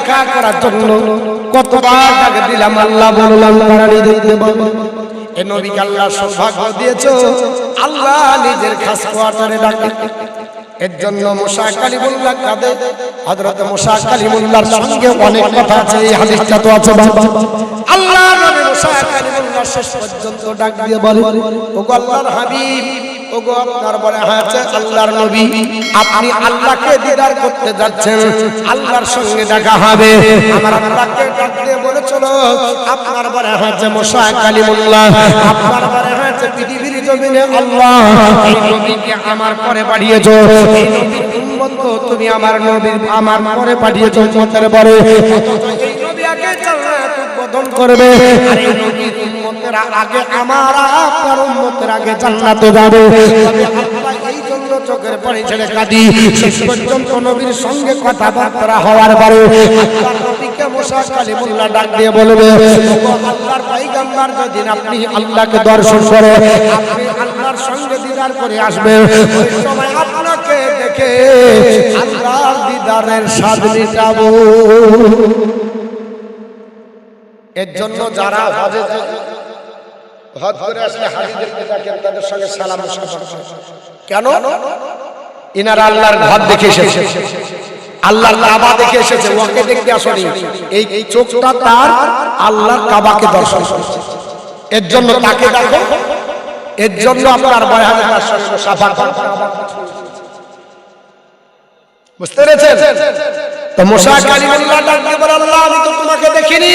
দেখা করার জন্য কতবার ডাক দিলাম আল্লাহ বললাম তারা দেখতে পাবো। এ আল্লাহ সৌভাগ্য আল্লাহ নিজের খাস কোয়ার্টারে ডাকে। এর জন্য কাঁদে। সঙ্গে অনেক কথা আছে, এই হাদিসটা তো আছে বাবা। আল্লাহ নবী মুসা কালিমুল্লাহ শেষ পর্যন্ত ডাক দিয়ে বলে, ওগো আল্লাহর হাবিব ওগো, আপনার বলে হয়েছে আল্লাহর নবী। আপনি আল্লাহকে দিদার করতে যাচ্ছেন, আল্লাহর সঙ্গে দেখা হবে। আমার আল্লাহকে ডাক দিয়ে বলে চলো আপনার বলে হয়েছে মুসা কালিমুল্লাহ, আপনার বলে হয়েছে পৃথিবীর জমিনে আল্লাহ। নবীকে আমার পরে পাঠিয়েছো, এই তুমি আমার নবীর আমার পরে পাঠিয়েছো পরে। এই নবী করবে, আর নবীর আগে আমার আপনার উম্মতের আগে জান্নাতে যাবে। আপনি আল্লাহকে দর্শন করে আল্লাহর সঙ্গে দিদার করে আসবে আপনাকে দেখে আল্লাহর দিদারের স্বাদ মিটাবো এর জন্য যারা হজে হজ তাদের সঙ্গে কেন? আল্লাহর দেখে এসেছে। দেখে এসেছে। দেখতে এই কাবাকে দর্শন করেছে। এর জন্য তাকে দেখো। এর জন্য আপনার বুঝতে পেরেছেন? তো মুসা কালিমুল্লাহ আল্লাহ, আমি তো তোমাকে দেখিনি।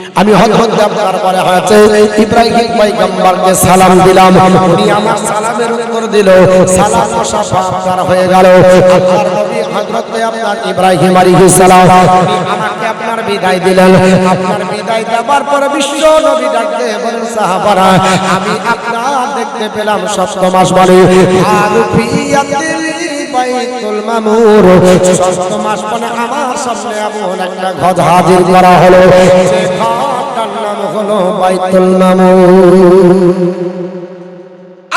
আমি হযরত আপনার বলা হয়েছে, ইব্রাহিম পয়গম্বরকে সালাম দিলাম। উনি আমার সালামের উত্তর দিল, সালাম আপনার হয়ে গেল। হযরত আপনার ইব্রাহিম আলাইহিস সালাম আমাকে আপনার বিদায় দিলেন। আপনার বিদায় দেওয়ার পরে বিশ্ব নবী ডাকতে বলেন, সাহাবারা, আমি আপনার দেখতে পেলাম সপ্ত মাস আর ফিয়াতিল বাইতুল মামুর। ষষ্ঠ মাস মানে আমার সামনে এমন একটা ঘর হাজির করা হলো। সে ঘরটার নাম হলো বাইতুল মামুর।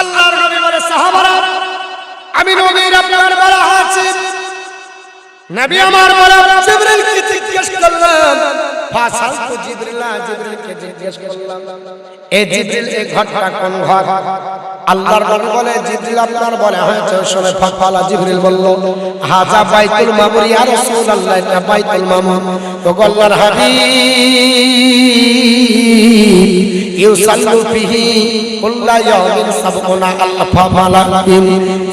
আল্লাহর নবী জিজ্ঞেস করলাম, এ জিবরিল এই ঘরটা কোন ঘর? আল্লাহর নবী বলে, জিবরিল আপনার বলে হয়েছে ওই সময় ফালা জিবরিল বলল, হাজা বাইতুল মামুর ইয়া রাসূলুল্লাহ এটা বাইতুল মামুর। তো আল্লাহর হাবিব, ইউসাল্লু ফিহি কুল্লা ইয়াউমিন সাবউনা আলফা মালাকিন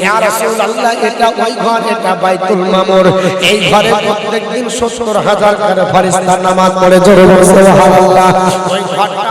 ইয়া রাসূলুল্লাহ, এটা ওই ঘর, এটা বাইতুল মামুর। এই ঘরে প্রত্যেকদিন 70 হাজার করে ফেরেশতা নামাজ পড়ে, জোরে সুবহানাল্লাহ। ওই ঘরটা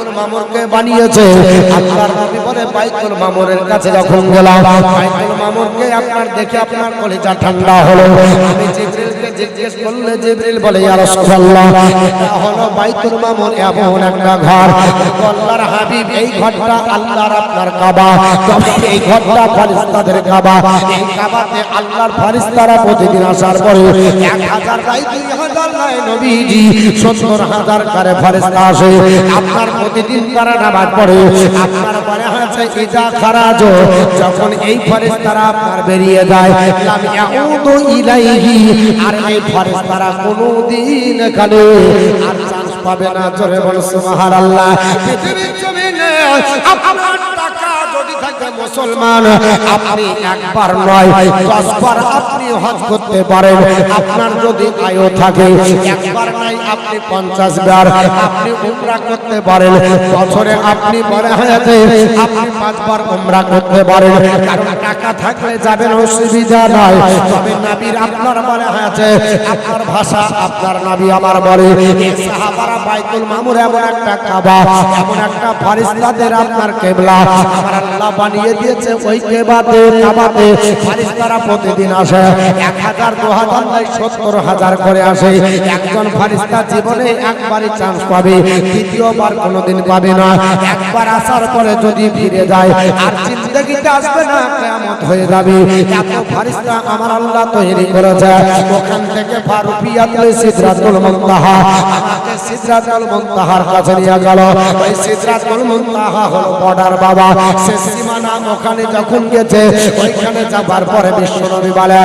মামুরকে বানিয়েছে। আপনার নবী বলে, বাইতুল মামুরের কাছে যখন গেলাম, বাইতুল মামুরকে আপনার দেখে আপনার কলিজা ঠান্ডা হলো। আমি জিবরিলকে জিজ্ঞেস করলে জিবরিল বলে ইয়া রাসূলুল্লাহ এটা হলো বাইতুল মামুর এমন একটা ঘর। আল্লাহর হাবিব এই ঘরটা আল্লাহর আপনার কাবা। তবে এই ঘরটা ফেরেশতাদের কাবা। এই কাবাতে আল্লাহর ফেরেশতারা প্রতিদিন আসার পরে 1000 বাই 2000 নয় নবীজি 70000 করে ফেরেশতা আসে। আপনার প্রতিদিন তারা নামাজ পড়ে। আপনার পরে হয়েছে ইজা খারাজ। যখন এই ফেরেশতারা আপনার বেরিয়ে যায় লাম ইয়াউদু ইলাইহি আর এই ফরেস্তারা কোনোদিন এখানে আর চান্স পাবে না। জোরে বল সুবহানাল্লাহ। পৃথিবীর জমিনে আপনার মুসলমান, আপনি একবার নয়, দশবার আপনি হজ করতে পারেন। আপনার যদি আয়ু থাকে, একবার নয়, আপনি পঞ্চাশ বার আপনি উমরা করতে পারেন। বছরে আপনি বড় হয়েছে, আপনি পাঁচবার উমরা করতে পারেন। টাকা থাকলে যাবেন, অসুবিধা নাই। তবে নবীর আপনার বলে হয়েছে, আপনার ভাষা আপনার নবী আমার বলে সাহাবারা বাইতুল মামুর এমন একটা কাবা, এমন একটা ফারিস্তাদের আপনার কেবলা। আমার আল্লাহ বানিয়ে দিয়েছে ওই কেবাতে, কাবাতে। ফারিস্তারা প্রতিদিন আসে, এক হাজার দু হাজার নয়, সত্তর হাজার করে আসে। একজন ফারিস্তা জীবনে একবারই চান্স পাবে, দ্বিতীয়বার কোনোদিন পাবে না। একবার আসার পরে যদি ফিরে যায়, আর জিন্দগিতে আসবে না কেমত হয়ে যাবে। এত ফারিস্তা আমার আল্লাহ তৈরি করেছে। ওখান থেকে ফারুকিয়াতুল সিদরাতুল মুনতাহা, আমাকে সিদরাতুল মুনতাহার কাছে নিয়ে গেল। ওই সিদরাতুল মুনতাহা হলো বর্ডার বাবা। সে সীমানা ওখানে যখন গেছে, ওইখানে যাবার পরে বিশ্বনবী বলে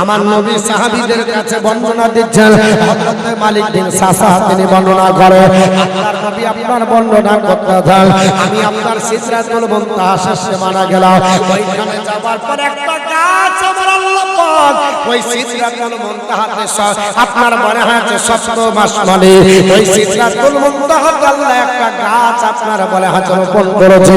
আমার নবী সাহাবীদের কাছে বর্ণনা দিচ্ছেন। হযরত মালিক বিন সাসা তিনি বর্ণনা করে, আপনার নবী আপনার বর্ণনা করতে দেন আমি আপনার মুনতাহা শেষে মারা গেলাম। ওইখানে যাবার পর একটা গাছ পাক ওই সিদরাতুল আপনার মনে হয়েছে সপ্ত মাস মানে ওই সিদরাতুল মুনতাহাতে একটা গাছ আপনার বলে হয়তো রোপণ করেছে।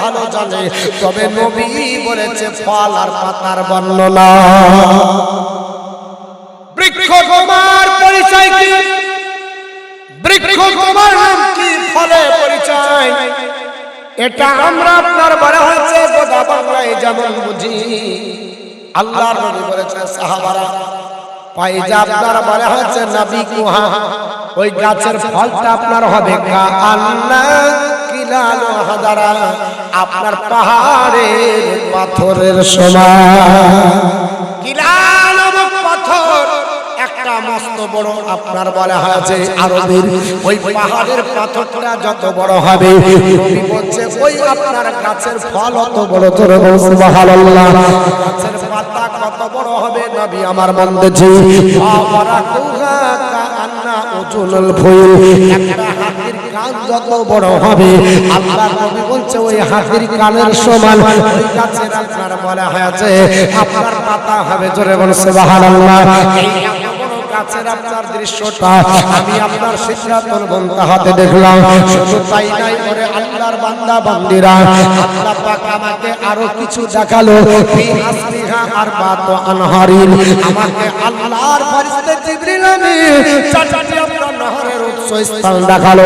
ভালো জানে। তবে নবী বলেছে, ফল আর পাতার বর্ণনা। বৃক্ষ তোমার পরিচয় কি? বৃক্ষ তোমার নাম কি? ফলে পরিচয়। এটা আমরা আপনার বলা হয়েছে গোদা বাংলায় যেমন বুঝি। আল্লাহর নবী সাহাবারা আপনার হয়েছে, নবী কুহা ওই গাছের ফলটা আপনার হবে কা আল্লাহ, কিলালো হাজারা, আপনার পাহাড়ের পাথরের সমান। মস্ত বড় আপনার বলা হয়েছে আরবের। ওই পাহাড়ের পাথরটা যত বড় হবে বলছে, ওই আপনার গাছের ফল অত বড় বল সুবহানাল্লাহ। গাছের পাতা কত বড় হবে, নবী আমার মন দেখি কুহা কান্না উজুলুল ফুল একটা হাতির কান যত বড় হবে, আল্লাহ নবী বলছে, ওই হাতির কানের সমান ওই গাছের আপনার বলা হয়েছে আপনার পাতা হবে জোরে বল, সুবহানাল্লাহ। গাছের আপনার দৃশ্যটা আমি আপনার সিদ্ধান্তর হাতে দেখলাম। শুধু তাই নাই করে আল্লাহর বান্দা, বান্দিরা, আল্লাহ পাক আমাকে আরও কিছু দেখাল। আর বাত আনহারিন। আমাকে আল্লাহর ফেরেশতা জিবরিল আমিন চাচাটি আপনার নহরের উৎস স্থান দেখাল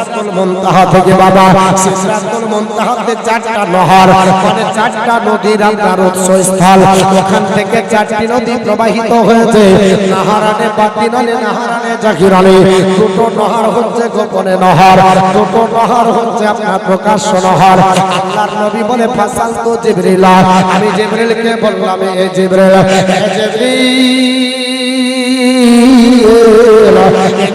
সিদরাতুল মুনতাহা থেকে বাবা সিদরাতুল মুনতাহাতে চারটা নহর মানে চারটা নদীর আপনার উৎস স্থান ওখান থেকে চারটি নদী প্রবাহিত হয়েছে। নাহারানে বাতিনানে নাহারানে জাকিরানে দুটো নহর হচ্ছে গোপনে নহর, দুটো নহর হচ্ছে আপনার প্রকাশ্য নহর। আল্লাহর নবী বলে ফাসাল তো জিবরিল আমি জিবরিলকে বললাম, এ জিবরিল এ জিবরিল।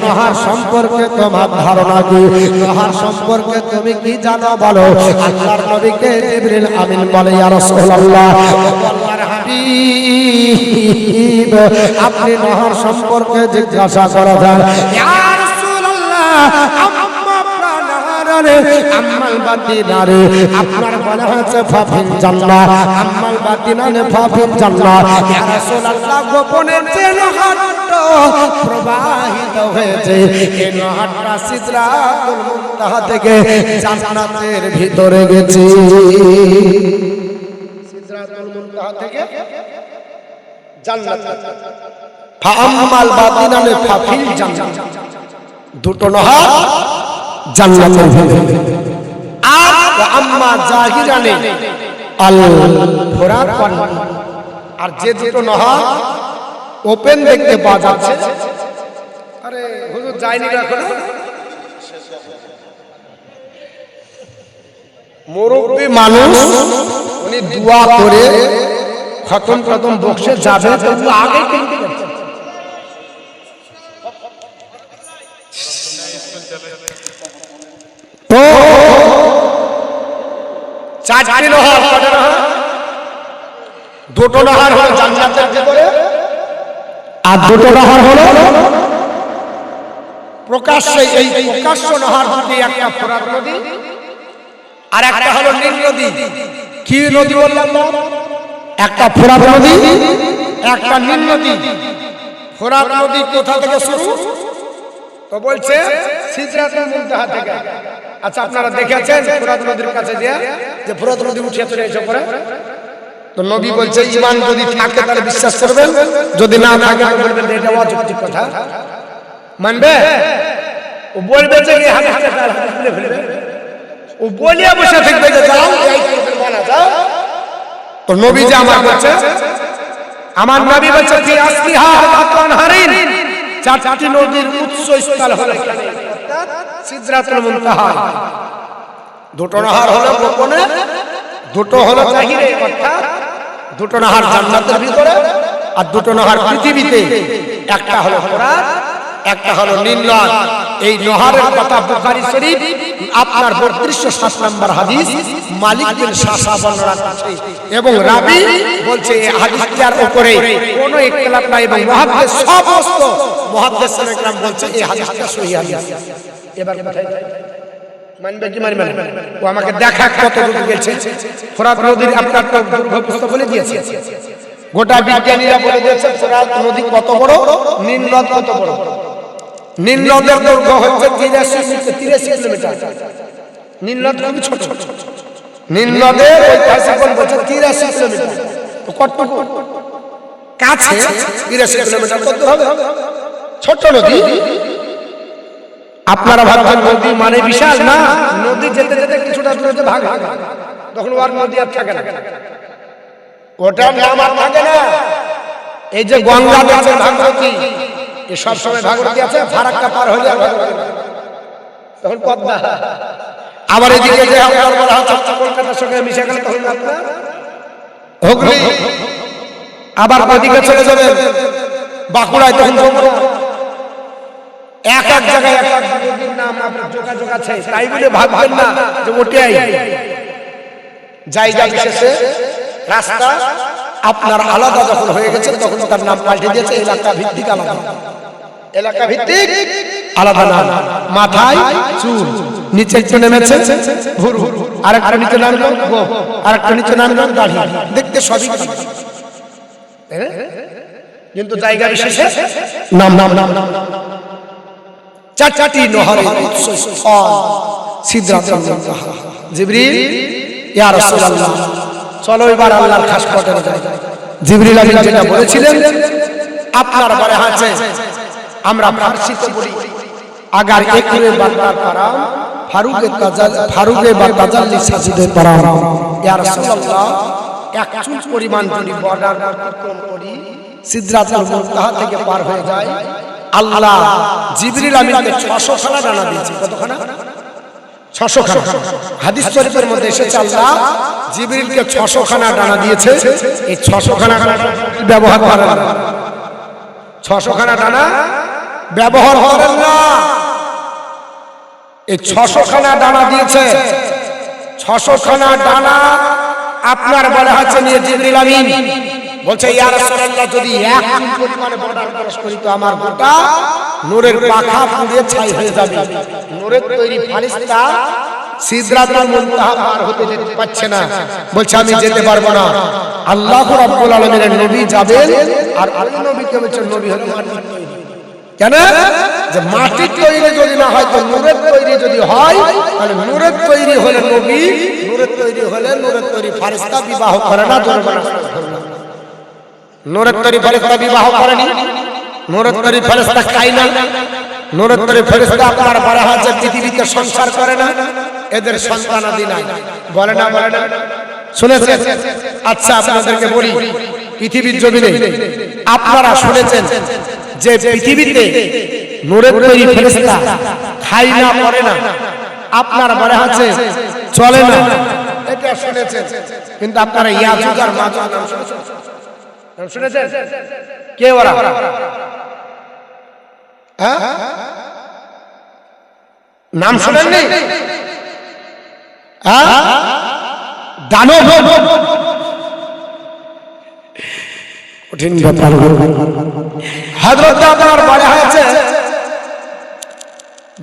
নহর সম্পর্কে তোমার ধারণা কি? নহর সম্পর্কে তুমি কি জানো বলো? আল্লাহর নবীকে জিবরিল আমিন বলে, ইয়া রাসূলুল্লাহ আপনি নহর সম্পর্কে জিজ্ঞাসা করা যান ইয়া রাসূলুল্লাহ আম্মাল বাতিনারে আপনার বলা হয়েছে ফাফিল জান্নাহ? বাতিনারে ফাফিল জান্নাহ। ইয়া রাসূলুল্লাহ, গোপনে যে প্রবাহিত হয়েছে, এই সিদরাতুল মুনতাহা থেকে জান্নাতের ভিতরে গেছে। সিদরাতুল মুনতাহা থেকে জান্নাত। ফাফিল জান্নাত দুটো নহর আর আর যে দুটো নহর ওপেন দেখতে পাওয়া যাচ্ছে। আরে মানুষ দোয়া করে খতম খতম বক্সে যাবে আগে কিন্তু তো চারটি নহর কটা নহর দুটো নহর হলো জান্নাতের ভিতরে। আর দুটো নহর হলো প্রকাশ্যে এই প্রকাশ্য নহর দুটি একটা ফোরাত নদী আর একটা হলো নীল নদী। কি নদী বললাম? একটা ফোরাত নদী একটা নীল নদী। ফোরাত নদী কোথা থেকে শুরু? তো বলছে সিজরাতুল মুনতাহা থেকে আচ্ছা আপনারা দেখেছেন ফোরাত নদীর কাছে যে যে ফোরাত নদী উঠে চলে এসে পড়ে? তো নবী বলছে ইমান যদি থাকে তাহলে বিশ্বাস করবেন। যদি না থাকে তো বলবেন এটা অযৌক্তিক কথা। মানবে? ও বলবে যে এই হাদিসটা তার হাদিস খুলে ফেলবে। ও বলিয়া বসে থাকবে যে যাও এই যাও। তো নবী যে আমার বলছে আমার নবী বলছে চারটি নদীর উৎস স্থল হলো এখানে। দুটো নাহার হলো গোপনে, দুটো হলো জাহিরে অর্থাৎ দুটো নাহার জান্নাতের ভিতরে আর দুটো নাহার পৃথিবীতে। একটা হলো ফোরাত একটা হলো নীলনদ এই নহরের কথা বুখারী শরীফ, আপনার বত্রিশশো সাত নম্বর হাদিস, মালিক শাসা বর্ণনা এবং রাবি বলছে হাদিসটার উপরে কোনো ইখতিলাফ নাই এবং মুহাদ্দিস সমস্ত বলছে এই হাদিসটা হাদিস। এবার কোথায়? মানবে কি মানবে ও আমাকে দেখা কত দূর গেছে। ফোরাত নদীর আপনার তো বলে দিয়েছে। গোটা বিজ্ঞানীরা বলে দিয়েছে, ফোরাত নদী কত বড়? নীল কত বড়? নীল নদের দৈর্ঘ্য হচ্ছে তিরাশি কিলোমিটার। নীল নদ খুবই ছোট। নীল নদের ঐতিহাসিক বলছে তিরাশি কিলোমিটার। তো কতটুকু কাছে তিরাশি কিলোমিটার কত হবে। ছোট নদী। আপনারা ভাবছেন নদী মানে বিশাল না? নদী যেতে যেতে কিছুটা দূরে ভাগ তখন ওর নদী আর থাকে না। ওটার নাম আর থাকে না। এই যে গঙ্গা আছে ভাগরতী এই সব সময় ভাগরতী আছে, ফারাক্কা পার ভাগরতী না। তখন পদ্মা। আবার এদিকে যে কলকাতার সঙ্গে মিশে গেলে তখন আপনার হুগলি। আবার ওদিকে চলে যাবে বাঁকুড়ায় তখন এক এক জায়গায় এক এক নদীর নাম আপনার যোগাযোগ আছে, তাই বলে ভাববেন না যে ওটাই। জায়গা বিশেষে রাস্তা। আপনার আলাদা যখন হয়ে গেছে তখন তার নাম পাল্টে দিয়েছে এলাকা ভিত্তিক আলাদা। এলাকা ভিত্তিক আলাদা নাম। মাথায় চুল। নিচে একটু নেমেছে। ভুর ভুর আরেকটা নিচে নামলো। আরেকটা নিচে নামলো। দাড়ি দেখতে সবই? কিন্তু জায়গা বিশেষে নাম নাম নাম নাম চারটি সিদরাতুল মুনতাহা জিবরিল ইয়া রাসূলুল্লাহ। চলো এবার আল্লাহর খাস কোয়ার্টারে যাই। জিবরিল আমিন যেটা বলেছিলেন, আপনার বারে আছে আমরা ফারসিতে বলি আগার একরে বারবার পারাম ফারুকে তাজাল, ফারুকে বা তাজাল্লি সাজিদে পারাম ইয়া রাসূলুল্লাহ, এক চুল পরিমাণ যদি বর্ডার অতিক্রম করি, সিদরাতুল মুনতাহা থেকে পার হয়ে যায় আল্লাহ জিবরিল আমিনকে 600 খানা ডানা দিয়েছে। কতখানা? 600 খানা। হাদিস শরীফের মধ্যে এসেছে আল্লাহ, জিবরিলকে 600 খানা ডানা দিয়েছে। এই 600 খানা ব্যবহার না 600 খানা ডানা ব্যবহার করেন না এই 600 খানা ডানা দিয়েছে। 600 খানা ডানা আপনার বলা হচ্ছে নিয়ে জিবরিল আমিন। বলছে ইয়া রাসূলুল্লাহ যদি এক চুল পরিমাণে বর্ডার ক্রস করি তো আমার গোটা নূরের পাখা পুড়ে ছাই হয়ে যাবে। নূরের তৈরি ফারিস্তা সিদরাতুল মুনতাহা পার হতে যেতে পারছে না। বলছে আমি যেতে পারব না। আল্লাহ রাব্বুল আলামিনের নবী যাবেন আর ওই নবীকে বলছে নবী তৈরি। কেন? যে মাটির তৈরি যদি না হয় তো নূরের তৈরি যদি হয় তাহলে নূরের তৈরি হলে নবী নূরের তৈরি হলে নূরের তৈরি ফারিস্তা বিবাহ করে না নূরের তৈরি ফারিস্তা বিবাহ করেনি। নূরের তৈরি ফারিস্তা খায় না। নূরের তৈরি ফারিস্তা আপনার বলা হচ্ছে পৃথিবীতে সংসার করে না। এদের সন্তানাদি নাই। বলে না বলে না। শুনেছেন? আচ্ছা আপনাদেরকে বলি, পৃথিবীর জমিনে আপনারা শুনেছেন যে পৃথিবীতে নূরের ফেরেশতা খাই না পড়ে না। আপনার মনে আছে চলে না। এটা শুনেছেন। কিন্তু আপনারা ইয়াজুজ আর মাজুজ নাম শুনেছেন। শুনেছেন? কে ওরা? হ্যাঁ? নাম শুনেননি? হ্যাঁ? দানব। কঠিন ব্যাপার। হজরত আপনার বলা হয়েছে।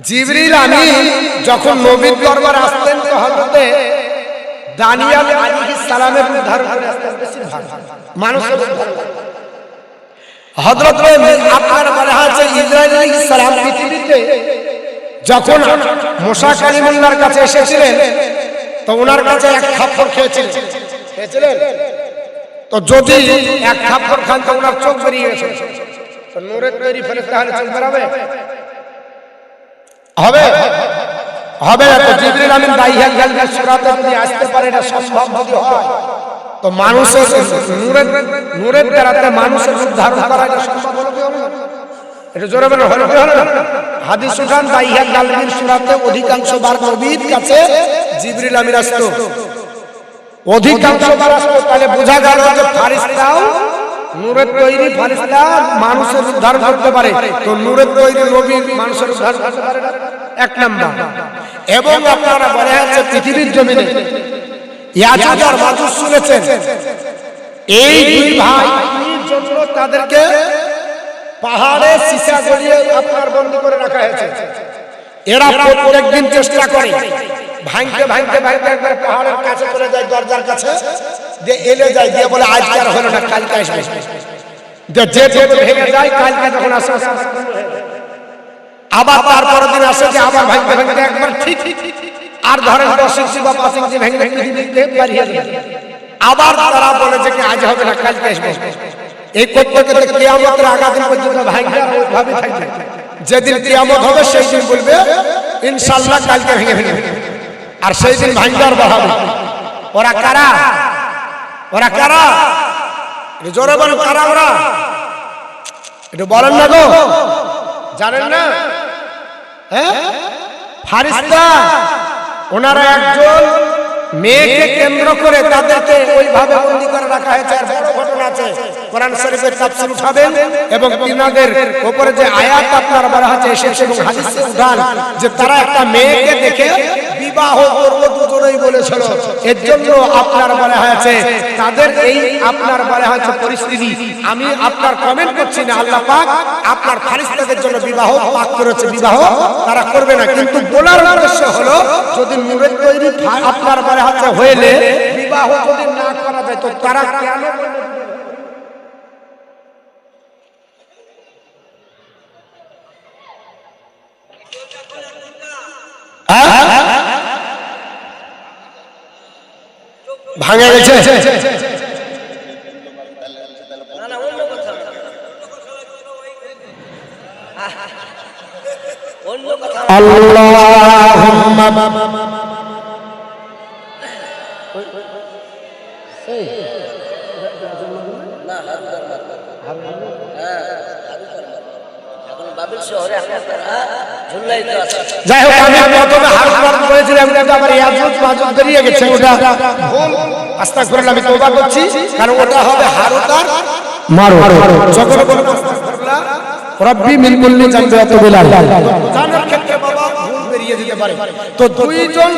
জিবরিল আমি যখন নবীর দরবার আসতেন তো হযরতে দানিয়াল আলাইহিস সালামের উদ্ধার করে মানুষের। হযরত আপনার বলা আছে ইসরাইল আলাইহিস সালাম পৃথিবীতে যখন মুসা কালিমুল্লাহর কাছে এসেছিলেন তো ওনার কাছে এক থাপ্পড় খেয়েছিলেন। খেয়েছিলেন? তো যদি এক থাপ্পড় খান তো ওনার চোখ বেরিয়ে গেছে। তো নূরের তৈরি ফেরেশতা হলে চোখ বেরাবে? হবে? হবে না তো জিবরিল আমিন দাইহা সুরাতে যদি আসতে পারে, এটা সম্ভব যদি হয়, তো মানুষের নূরের নূরের মানুষের ধারণ করা এটা সম্ভব হলো কি হলো এটা জোরে বলে হলো কি হলো সুরাতে অধিকাংশ বার নবীর কাছে জিবরিল আমিন অধিকাংশ বার আসতো, তাহলে বোঝা গেল যে ফারিস্তাও নূরের তৈরি ফারিস্তা মানুষের উদ্ধার করতে পারে। তো নূরের তৈরি নবী মানুষের উদ্ধার করতে পারে না? এক নাম্বার। এবং আপনারা বলে আছে পৃথিবীর জমিনে। ইয়াজুজ মাজুজ শুনেছেন। এই দুই ভাই জন্য তাদেরকে পাহাড়ে সীসা গলিয়ে আপনার বন্ধ করে রাখা হয়েছে। এরা প্রত্যেকদিন চেষ্টা করে। ভাঙতে ভাঙতে ভাঙতে একবার পাহাড়ের কাছে চলে যায়, দরজার কাছে। দিয়ে এলে যায়, দিয়ে বলে, আজকে আর হলো না, কালকে আসবে। যে যে যে ভেঙে যায়, কালকে যখন আসে আসে আসে বন্ধ হয়ে যায়। আবার তারপরের দিন আসে যে আবার ভাঙতে ভাঙতে একবার ঠিক। আর ধরেন দশ ইঞ্চি বা পাঁচ ইঞ্চি ভেঙে ভেঙে দিতে যায় আবার তারা বলে যে আজ হবে না, কালকে আসবে। এই করতে করতে কিয়ামতের আগা দিন পর্যন্ত ভাঙবে ওইভাবে থাকবে। যেদিন কিয়ামত হবে, সেই দিন বলবে, ইনশাআল্লাহ কালকে ভেঙে ভেঙে আর সেই দিন ভাঙবে আর বাড়াবে। ওরা কারা? ওরা কারা? জোরে বলেন, কারা ওরা? একটু বলেন না গো। জানেন না? ফারিস্তা, ওনারা একজন মেয়েকে কেন্দ্র করে তাদেরকে ওইভাবে বন্দি করে রাখা হয়েছে। আর বড় ঘটনা আছে, কোরআন শরীফের তাফসীর উঠাবেন এবং তিনাদের উপরে যে আয়াত আপনার বলা হচ্ছে এসে এবং হাদিসে উঠান যে তারা একটা মেয়েকে দেখে বিবাহ করব দুজনেই বলেছিল। এর জন্য আপনার বলা হয়েছে, তাদের এই আপনার বলা হয়েছে পরিস্থিতি। আমি আপনার কমেন্ট করছি না, আল্লাহ পাক আপনার ফারিস্তাদের জন্য বিবাহ পাক করেছে। বিবাহ তারা করবে না। কিন্তু বলার উদ্দেশ্য হলো, যদি নূরের তৈরি আপনার বলা হচ্ছে হইলে, বিবাহ যদি না করা যায়, তো তারা কেন বলবে ভাঙে গেছে না না অন্য কথা না। অন্য কথা না। আল্লাহুম্মা না, হারুদার মার। হ্যাঁ, হারুদার মার। এখন বাবিল শহরে আপনারা ঝুল্লাই তো আছে। যাই হোক আমি প্রথমে বলেছিলাম কিন্তু আবার ইয়াজুজ মাজুজ বেরিয়ে গেছে। ওটা ভুল। আস্তাগফিরুল্লাহ আমি তওবা করছি কারণ ওটা হবে হারুদার মারো যখন আস্তাগফিরুল্লাহ। রব্বি মিন কুল্লি জানজাত বিলাল। জানার ক্ষেত্রে বাবা ভুল বেরিয়ে যেতে পারে। তো দুইজন